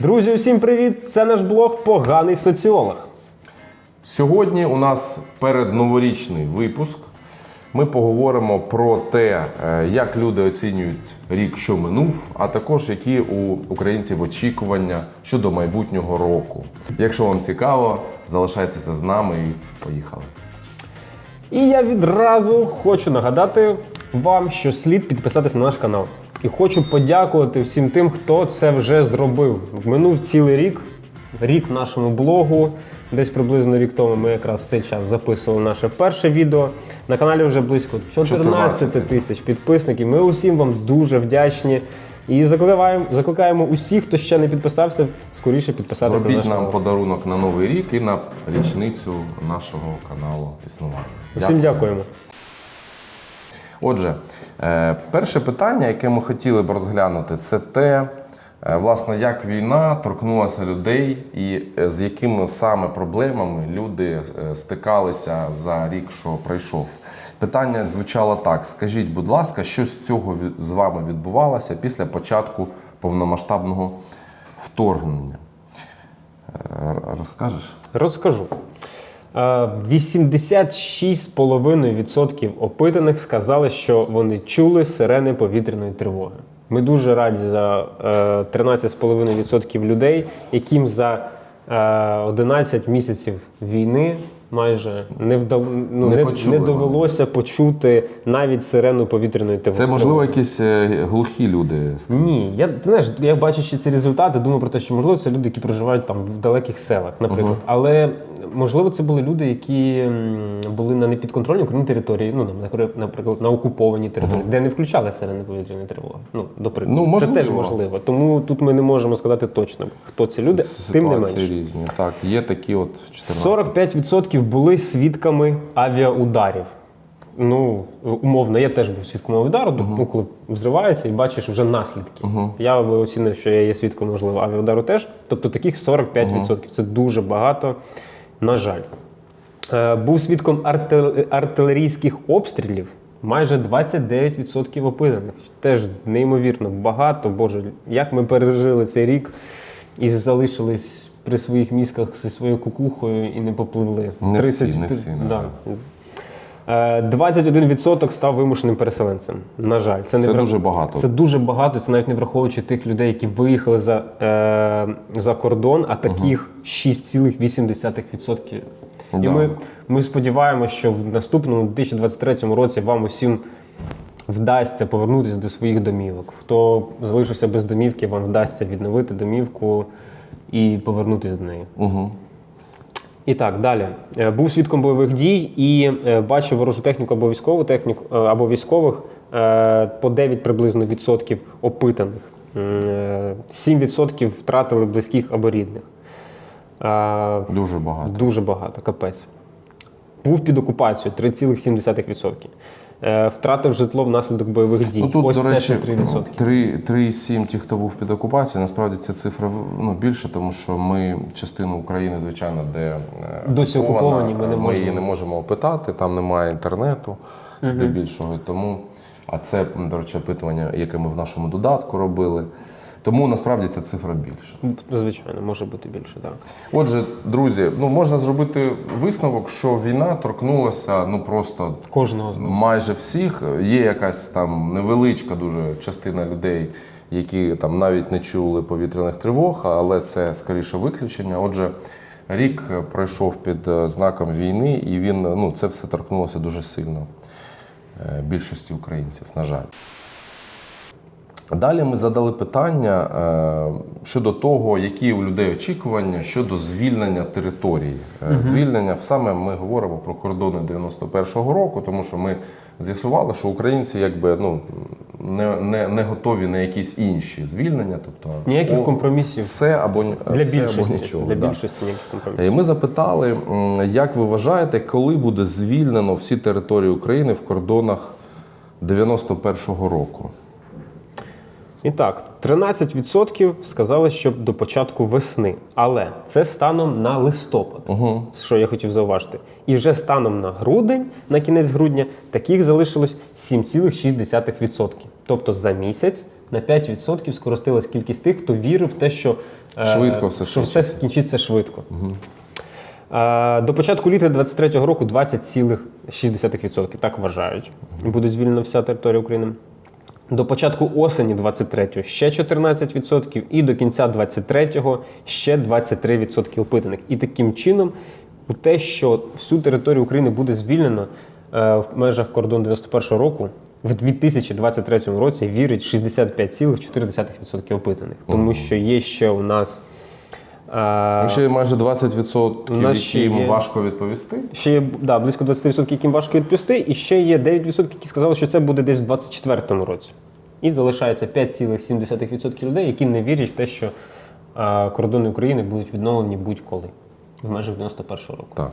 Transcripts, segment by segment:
Друзі, усім привіт! Це наш блог Поганий соціолог. Сьогодні у нас передноворічний випуск. Ми поговоримо про те, е, як люди оцінюють рік, що минув, а також які у українців очікування щодо майбутнього року. Якщо вам цікаво, залишайтеся з нами і поїхали. І я відразу хочу нагадати вам, що слід підписатись на наш канал. І хочу подякувати всім тим, хто це вже зробив. Минув цілий рік, рік нашому блогу. Десь приблизно рік тому ми якраз в цей час записували наше перше відео. На каналі вже близько 14 тисяч підписників. Ми усім вам дуже вдячні. І закликаємо, закликаємо усіх, хто ще не підписався, скоріше підписатися на Зробіть наш нам канал. подарунок на новий рік і на річницю нашого каналу існування. Усім дякуємо. Отже, е, перше питання, яке ми хотіли б розглянути, це те, е, власне, як війна торкнулася людей і е, з якими саме проблемами люди е, стикалися за рік, що пройшов. Питання звучало так: скажіть, будь ласка, що з цього з вами відбувалося після початку повномасштабного вторгнення? Е, Розкажеш? Розкажу. Е, 86,5% опитаних сказали, що вони чули сирени повітряної тривоги. Ми дуже раді за е, 13,5% людей, яким за е, 11 місяців війни майже не вдав... ну, Не не, почули не довелося почути навіть сирену повітряної тривоги. Це можливо якісь е, глухі люди. Ні, я знаєш, я бачачи ці результати, думаю про те, що можливо це люди, які проживають там в далеких селах, наприклад. Але можливо, це були люди, які були на непідконтрольній Україні території, ну наприклад, на окупованій території, де не включали сирени повітряної тривоги. Ну, до прикладу, Ну, це теж можливо. Тому тут ми не можемо сказати точно, хто ці люди, С- тим не менше. різні. Так, є такі от 14. 45% були свідками авіаударів. Ну, умовно, я теж був свідком авіаудару, ну, коли взривається і бачиш вже наслідки. Я би оцінив, що я є свідком, можливо, авіаудару теж. Тобто таких 45%. Це дуже багато, на жаль. Е, був свідком артил- артилерійських обстрілів. Майже 29% опитаних. Теж неймовірно багато. Боже, як ми пережили цей рік і залишились при своїх мізках зі своєю кукухою і не попливли. Не всі, не всі, да. Е, 21% став вимушеним переселенцем. На жаль, це, не Це врах- дуже багато. Це дуже багато. Це навіть не враховуючи тих людей, які виїхали за, е, за кордон, а таких 6,8%. І ми, ми сподіваємося, що в наступному 2023 році вам усім вдасться повернутися до своїх домівок. Хто залишився без домівки, вам вдасться відновити домівку і повернутися до неї. Угу. І так, далі. Е, Був свідком бойових дій і е, бачив ворожу техніку або військову техніку, е, або військових по 9 приблизно відсотків опитаних. Е, 7% втратили близьких або рідних. Дуже багато. Дуже багато, капець. Був під окупацією 3,7%. Е, Втратив житло внаслідок бойових дій. Ну тут, Ось до речі, ще 3%. 3, 3,7 ті, хто був під окупацією, насправді ця цифра ну, більше, тому що ми частину України, звичайно, де е, Досі окуповані, ми не ми її не можемо опитати, там немає інтернету здебільшого. Тому, а це, до речі, опитування, яке ми в нашому додатку робили. Тому насправді ця цифра більша. Звичайно, може бути більше, так. Отже, друзі, ну можна зробити висновок, що війна торкнулася ну просто Кожного з нас. майже всіх. Є якась там невеличка дуже частина людей, які там навіть не чули повітряних тривог, але це скоріше виключення. Отже, рік пройшов під е, знаком війни, і він ну це все торкнулося дуже сильно е, більшості українців, на жаль. Далі ми задали питання е, щодо того, які у людей очікування щодо звільнення території. Е, Звільнення саме ми говоримо про кордони 91-го року, тому що ми з'ясували, що українці якби ну не, не, не готові на якісь інші звільнення, тобто Ніяких о, компромісів все або для все більшості. або нічого. для да. більшості ніяких компромісів. І ми запитали, як ви вважаєте, коли буде звільнено всі території України в кордонах 91-го року? І так, 13% сказали, що до початку весни. Але це станом на листопад, Угу. що я хотів зауважити. І вже станом на грудень, на кінець грудня, таких залишилось 7,6%. Тобто за місяць на 5% скоротилась кількість тих, хто вірив в те, що, е, Швидко все що все скінчиться. швидко. Е, До початку літа 2023 року 20,6% так вважають. Буде звільнена вся територія України. До початку осені 23-го ще 14%, і до кінця 23-го ще 23% опитаних. І таким чином, у те, що всю територію України буде звільнено е, в межах кордону 91-го року, в 2023 році вірить 65,4% опитаних. Тому що є ще у нас. Ще є майже 20%, які їм яким є- важко відповісти. Ще є да, близько 20%, яким важко відповісти, і ще є 9%, які сказали, що це буде десь в 2024 році. І залишається 5,7% людей, які не вірять в те, що кордони України будуть відновлені будь-коли в межах 91-го року. Так.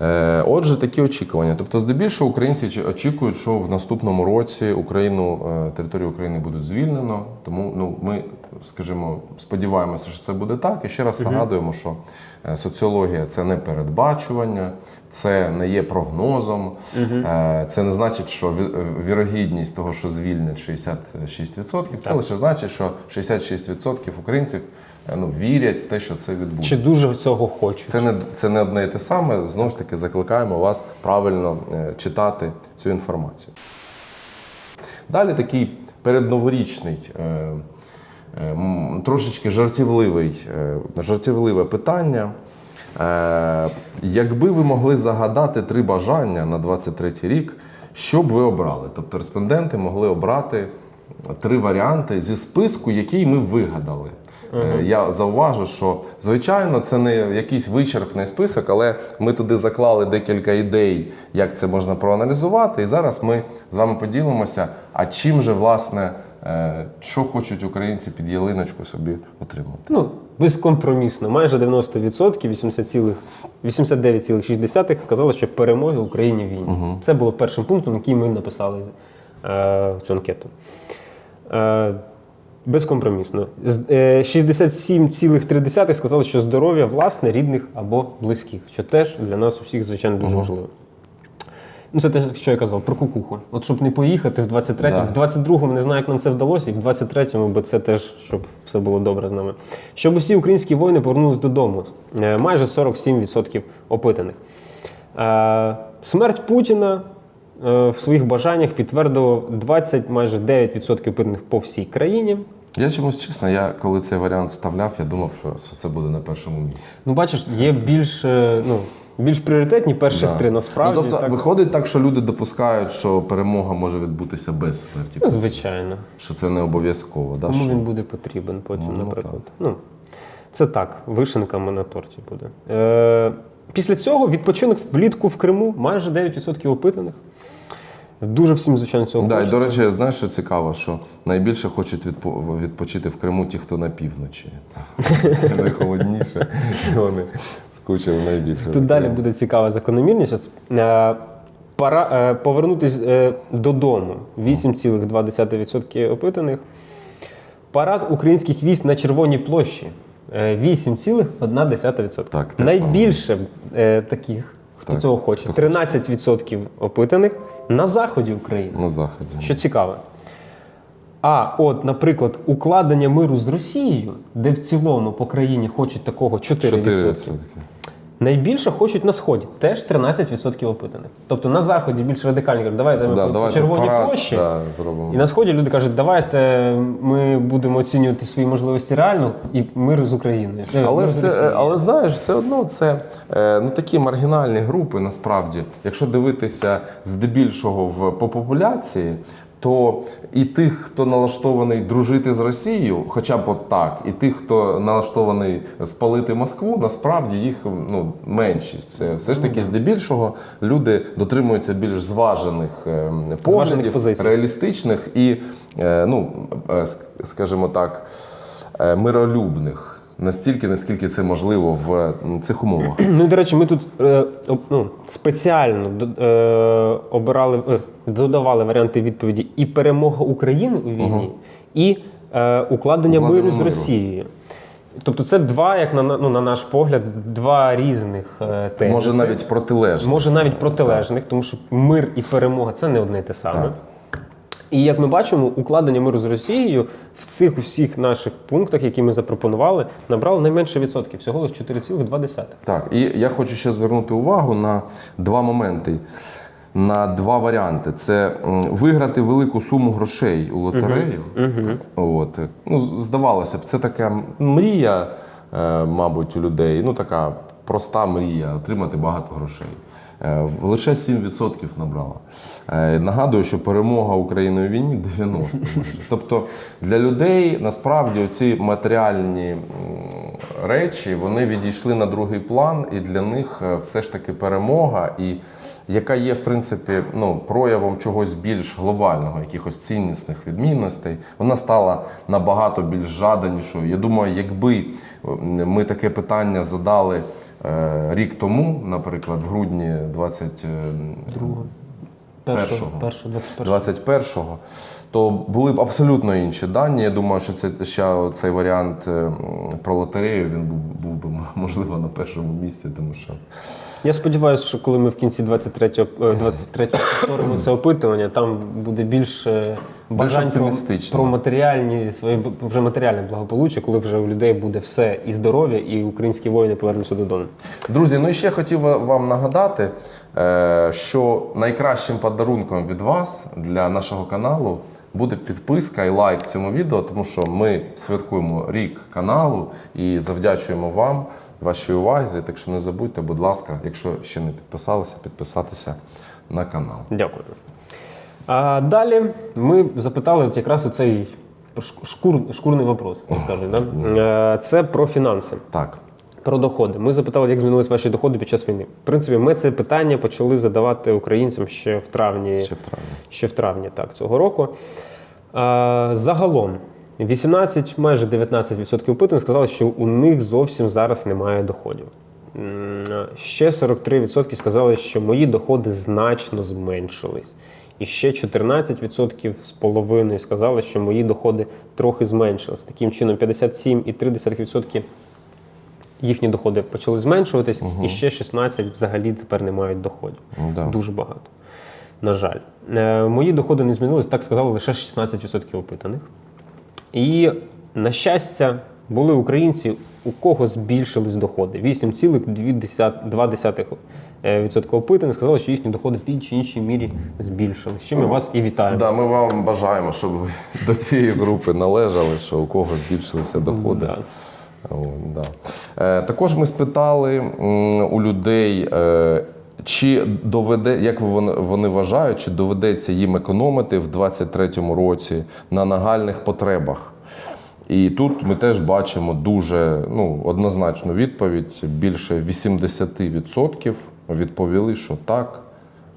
Е, Отже, такі очікування. Тобто, здебільшого українці очікують, що в наступному році Україну, е, територію України будуть звільнено. Тому ну, ми, скажімо, сподіваємося, що це буде так. І ще раз нагадуємо, що соціологія це не передбачування, це не є прогнозом. Е, Це не значить, що е, вірогідність того, що звільнять 66%, це лише значить, що 66% українців е, ну, вірять в те, що це відбудеться. Чи дуже цього хочуть? Це не, це не одне і те саме. Знову ж таки, закликаємо вас правильно е, читати цю інформацію. Далі такий передноворічний, е, е, трошечки жартівливий, е, жартівливе питання. Е, якби ви могли загадати три бажання на 23 рік, що б ви обрали? Тобто респонденти могли обрати три варіанти зі списку, який ми вигадали. Е, Я зауважу, що звичайно це не якийсь вичерпний список, але ми туди заклали декілька ідей, як це можна проаналізувати. І зараз ми з вами поділимося, а чим же власне, е, що хочуть українці під ялиночку собі отримати. Ну, безкомпромісно. Майже 90%, 80 89,6 сказали, що перемоги Україні в війні. Це було першим пунктом, який ми написали е, в цю анкету. Е, безкомпромісно. З- е, 67,3 сказали, що здоров'я власне, рідних або близьких, що теж для нас усіх, звичайно, дуже важливо. Ну, це те, що я казав, про кукуху. От щоб не поїхати в 23-му, Да. в 22-му не знаю, як нам це вдалося, і в 23-му, бо це теж, щоб все було добре з нами. Щоб усі українські воїни повернулись додому. Е, Майже 47% опитаних. Е, Смерть Путіна е, в своїх бажаннях підтвердило 20, майже 9% опитаних по всій країні. Я чомусь чесно, я коли цей варіант вставляв, я думав, що це буде на першому місці. Ну, бачиш, є більш, е, ну, більш пріоритетні перших Да. три насправді. ну, тобто так. виходить так, що люди допускають, що перемога може відбутися без смерті. Ну, звичайно. Що це не обов'язково. Да? Кому що- він буде потрібен потім, Ну, наприклад. Ну, це так, вишенками на торті буде. Е, після цього відпочинок влітку в Криму майже 9% опитаних. Дуже всім, звичайно, цього Да, і хочеться. до речі, знаєш, що цікаво, що найбільше хочуть відпо- відпочити в Криму ті, хто на півночі. Найхолодніше. і Вони скучили найбільше. Тут далі буде цікава закономірність. Е, Пора е, повернутись е, додому. 8,2% опитаних. Парад українських військ на Червоній площі. е, 8,1%. Так, Найбільше е, таких, хто Так, цього хоче. 13% опитаних на заході України. На заході. Що цікаво. А от, наприклад, укладення миру з Росією, де в цілому по країні хочуть такого 4%. 4%. Найбільше хочуть на сході, теж 13% опитаних. Тобто на заході більш радикальні кажуть, давайте ми Да, по давайте червоній парад, площі. да, зробимо. І на сході люди кажуть, давайте ми будемо оцінювати свої можливості реально і мир з Україною. Але, мир з все, Росією. але знаєш, все одно це е, ну, такі маргінальні групи, насправді. Якщо дивитися здебільшого в, по популяції, то і тих, хто налаштований дружити з Росією, хоча б от так, і тих, хто налаштований спалити Москву, насправді їх ну, меншість. Все ж таки здебільшого люди дотримуються більш зважених е, поглядів, позицій. реалістичних і, е, ну, е, скажімо так, миролюбних. Настільки, наскільки це можливо в цих умовах. Ну до речі, ми тут е, ну, спеціально е, обирали, е, додавали варіанти відповіді і перемога України у війні, і е, укладення Укладення миру з. Росією. Тобто це два, як на, ну, на наш погляд, два різних е, тезиси. Може навіть протилежно. Може навіть протилежних, тому що мир і перемога це не одне і те саме. Так. І як ми бачимо, укладення миру з Росією в цих усіх наших пунктах, які ми запропонували, набрало найменше відсотків, всього лише 4,2. Так, і я хочу ще звернути увагу на два моменти, на два варіанти: це виграти велику суму грошей у лотерею. От. Ну, здавалося б, це така мрія, е, мабуть, у людей. Ну, така проста мрія отримати багато грошей. Е, Лише 7% набрала. Е, Нагадую, що перемога України у війні 90 майже. Тобто для людей насправді ці матеріальні речі вони відійшли на другий план, і для них е, все ж таки перемога, і яка є в принципі ну, проявом чогось більш глобального, якихось ціннісних відмінностей, вона стала набагато більш жаданішою. Я думаю, якби ми таке питання задали рік тому, наприклад, в грудні 22 Першого. Першого, 21. 21-го, то були б абсолютно інші дані. Я думаю, що це ще цей варіант е, про лотерею він був, був би можливо на першому місці, тому що Я сподіваюся, що коли ми в кінці 23-го, е, 23-го це опитування, там буде більше бажань про, про матеріальні свої вже матеріальне благополуччя, коли вже у людей буде все і здоров'я, і українські воїни повернуться додому. Друзі, ну і ще хотів вам нагадати, е, що найкращим подарунком від вас для нашого каналу буде підписка і лайк цьому відео, тому що ми святкуємо рік каналу і завдячуємо вам вашій увазі. Так що не забудьте, будь ласка, якщо ще не підписалися, підписатися на канал. Дякую. А далі ми запитали от якраз оцей шк- шкур, шкурний вопрос, як кажуть. Да? Це про фінанси. Так. Про доходи. Ми запитали, як змінились ваші доходи під час війни. В принципі, ми це питання почали задавати українцям ще в травні, Ще в травні. ще в травні так, цього року. А, загалом 18, майже 19% опитаних сказали, що у них зовсім зараз немає доходів. Ще 43% сказали, що мої доходи значно зменшились. І ще 14% з половиною сказали, що мої доходи трохи зменшились. Таким чином, 57,3% їхні доходи почали зменшуватись, і ще 16 взагалі тепер не мають доходів. Да. Дуже багато. На жаль. Е, мої доходи не змінились, так сказали лише 16% опитаних. І, на щастя, були українці, у кого збільшились доходи. 8,2% е, опитаних сказали, що їхні доходи в тій чи іншій мірі збільшились. Чим ми вас і вітаємо. Да, ми вам бажаємо, щоб ви до цієї групи належали, що у кого збільшилися доходи. Да. О, да. Е, також ми спитали у людей, е, чи доведе, як вони, вони вважають, чи доведеться їм економити в 2023 році на нагальних потребах. І тут ми теж бачимо дуже ну, однозначну відповідь. Більше 80% відповіли, що так,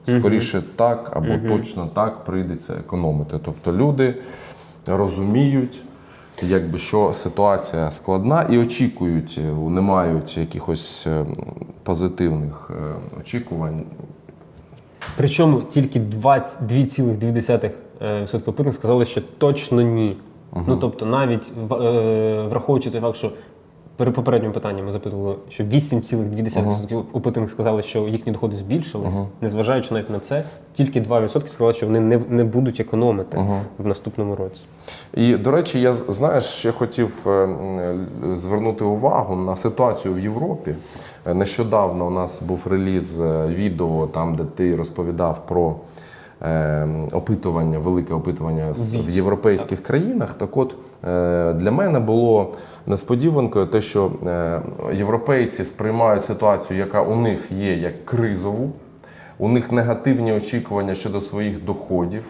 скоріше так, або точно так прийдеться економити. Тобто люди розуміють, якби що ситуація складна і очікують, е, не мають якихось е, позитивних е, очікувань. Причому тільки 2,2% опитаних сказали, що точно ні. Ну тобто, навіть враховуючи той факт, що при попередньому питанні ми запитували, що 8,2% опитаних сказали, що їхні доходи збільшились, незважаючи навіть на це, тільки 2% сказали, що вони не, не будуть економити в наступному році. І, до речі, я знаєш, ще хотів е, звернути увагу на ситуацію в Європі. Е, Нещодавно у нас був реліз е, відео, там, де ти розповідав про е, опитування, велике опитування в європейських країнах. Так от для мене було несподіванкою те, що е, європейці сприймають ситуацію, яка у них є, як кризову. У них негативні очікування щодо своїх доходів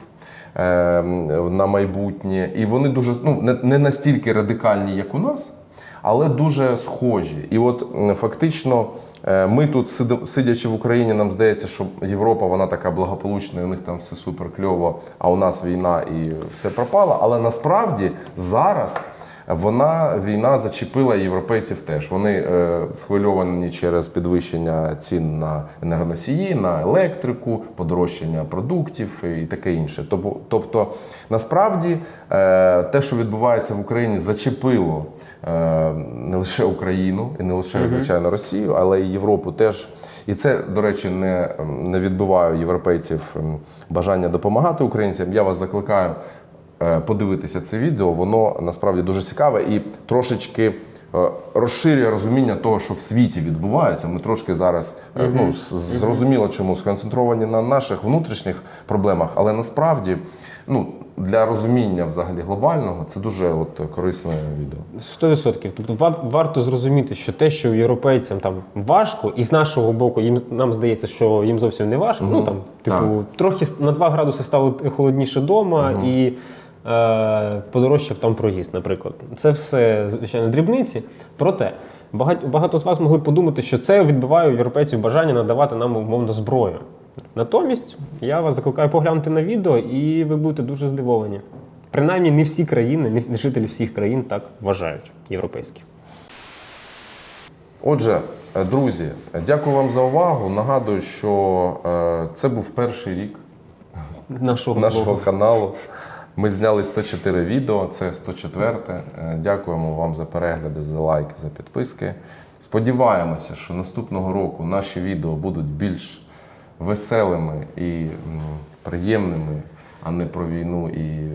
е, на майбутнє. І вони дуже ну, не, не настільки радикальні, як у нас, але дуже схожі. І от фактично е, ми тут, сидячи в Україні, нам здається, що Європа вона така благополучна, і у них там все супер кльово, а у нас війна і все пропало. Але насправді зараз. Вона війна зачепила європейців теж. Вони е, схвильовані через підвищення цін на енергоносії, на електрику, подорожчання продуктів і таке інше. Тобто, тобто насправді е, те, що відбувається в Україні, зачепило е, не лише Україну і не лише звичайно Росію, але й Європу теж. І це, до речі, не, не відбиває європейців бажання допомагати українцям. Я вас закликаю подивитися це відео. Воно насправді дуже цікаве і трошечки е, розширює розуміння того, що в світі відбувається. Ми трошки зараз е, ну, зрозуміло, чому сконцентровані на наших внутрішніх проблемах, але насправді. Ну, для розуміння взагалі глобального це дуже от корисне відео. 100%. Тобто ва- варто зрозуміти, що те, що європейцям там важко, і з нашого боку їм нам здається, що їм зовсім не важко. Ну там, типу, Так. трохи на 2 градуси стало холодніше вдома і е, подорожчав там проїзд, наприклад. Це все, звичайно, дрібниці. Проте багато, з вас могли подумати, що це відбиває у європейців бажання надавати нам умовно зброю. Натомість я вас закликаю поглянути на відео, і ви будете дуже здивовані. Принаймні, не всі країни, не жителі всіх країн так вважають європейські. Отже, е, друзі, дякую вам за увагу. Нагадую, що е, це був перший рік Нашого, нашого каналу. Ми зняли 104 відео, це 104. Е, Дякуємо вам за перегляди, за лайки, за підписки. Сподіваємося, що наступного року наші відео будуть більш веселими і приємними, а не про війну і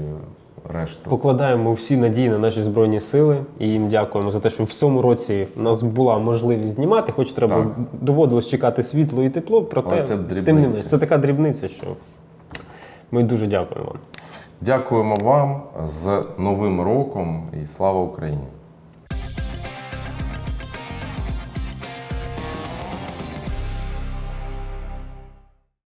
решту. Покладаємо всі надії на наші збройні сили і їм дякуємо за те, що в цьому році у нас була можливість знімати, хоч треба Так. доводилось чекати світло і тепло, проте Але це тим не менш, це така дрібниця, що ми дуже дякуємо вам. Дякуємо вам з Новим роком і слава Україні!